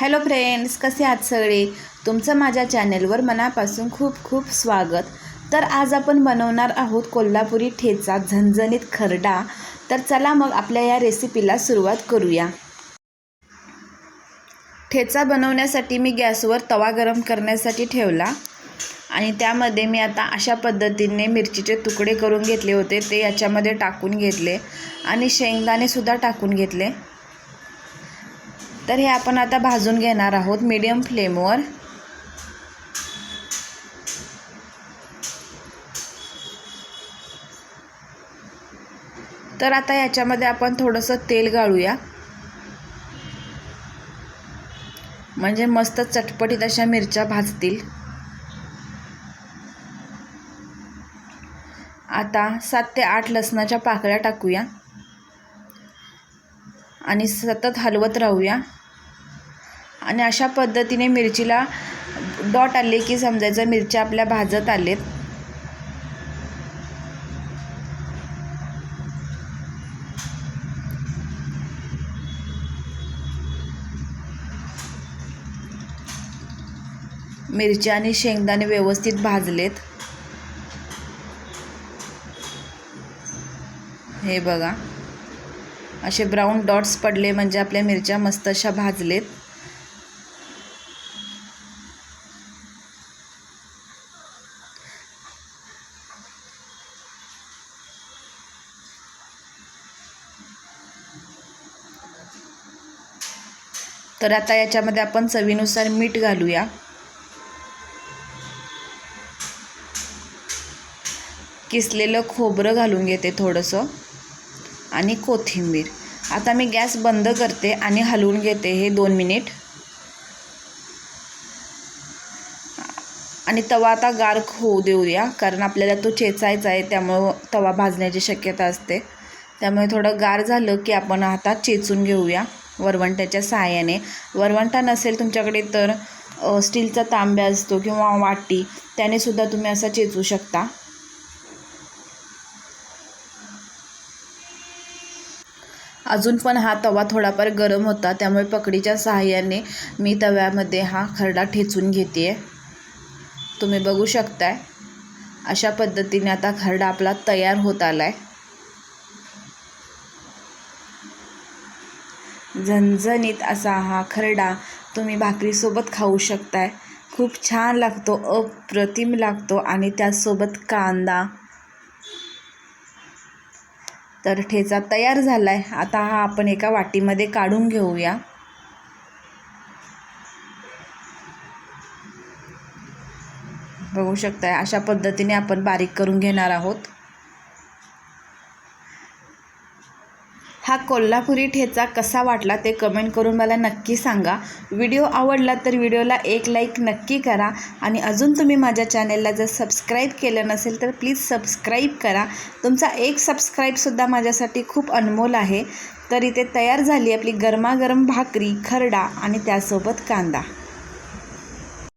Hello friends कसे आहात सगळे? तुमचं माझ्या चॅनेलवर मनापासून खूप खूप स्वागत. तर आज आपण बनवणार आहोत कोल्हापुरी ठेचा झणझणीत खरडा. तर चला मग आपल्या या रेसिपीला सुरुवात करूया. ठेचा बनवण्यासाठी मी गॅसवर तवा गरम करण्यासाठी ठेवला. आणि त्यामध्ये मी आता अशा पद्धतीने मिरचीचे तुकडे करून घेतले होते. ते याच्यामध्ये टाकून घेतले. आणि शेंगदाणेसुद्धा टाकून घेतले. तर हे आपण आता भाजून घेणार आहोत मीडियम फ्लेमवर तर आता याच्यामध्ये आपण थोडंसं तेल गाळूया. म्हणजे मस्त चटपटीत अशा मिरच्या भाजतील. आता सात ते आठ लसणाच्या पाकळ्या टाकूया. आणि सतत हलवत राहूया. आणि अशा पद्धतीने मिरचीला डॉट आले की समजायचं मिरच्या आपल्या भाजत आलेत. मिरच्या आणि शेंगदाणे व्यवस्थित भाजलेत. हे बघा. असे ब्राऊन डॉट्स पडले म्हणजे आपल्या मिरच्या मस्त अशा भाजलेत. तर आता याच्यामध्ये आपण चवीनुसार मीठ घालूया. किसलेलं खोबरं घालून घेते थोडंसं. आणि कोथिंबीर. आता मी गॅस बंद करते आणि हलवून घेते हे दोन मिनिट. आणि तवा आता गार होऊ देऊया कारण आपल्याला तो चेचायचा आहे त्यामुळं तवा भाजण्याची शक्यता असते. त्यामुळे थोडं गार झालं की आपण आता चेचून घेऊया. वरवंट्याच्या सहाय्याने. वरवंटा नसेल तुमच्याकडे तर स्टीलचा तांब्या असतो किंवा वाटी त्याने सुद्धा तुम्ही असा चेचू शकता. अजून पण हा तवा थोडाफार गरम होता त्यामुळे पकडीच्या सहाय्याने मी तव्यामध्ये हा खरडा ठेचून घेते तुम्ही बघू शकताय अशा पद्धतीने आता खरडा आपला तयार होत आला आहे झणझणीत असा हा खरडा तुम्ही भाकरीसोबत खाऊ शकताय. खूप छान लागतो अप्रतिम लागतो आणि त्यासोबत कांदा. तर ठेचा तयार झाला आहे आता हा आपण एका वाटीमध्ये काढून घेऊया. बघू शकताय अशा पद्धतीने आपण बारीक करून घेणार आहोत. हा कोल्हापुरी ठेचा कसा वाटला ते कमेंट करून मला नक्की सांगा. व्हिडिओ आवडला तर व्हिडिओला एक लाईक नक्की करा आणि अजून तुम्ही माझ्या चॅनेलला जर सबस्क्राईब केलं नसेल तर प्लीज सबस्क्राईब करा. तुमचा एक सबस्क्राईबसुद्धा माझ्यासाठी खूप अनमोल आहे. तर इथे तयार झाली आपली गरमागरम भाकरी खरडा आणि त्यासोबत कांदा.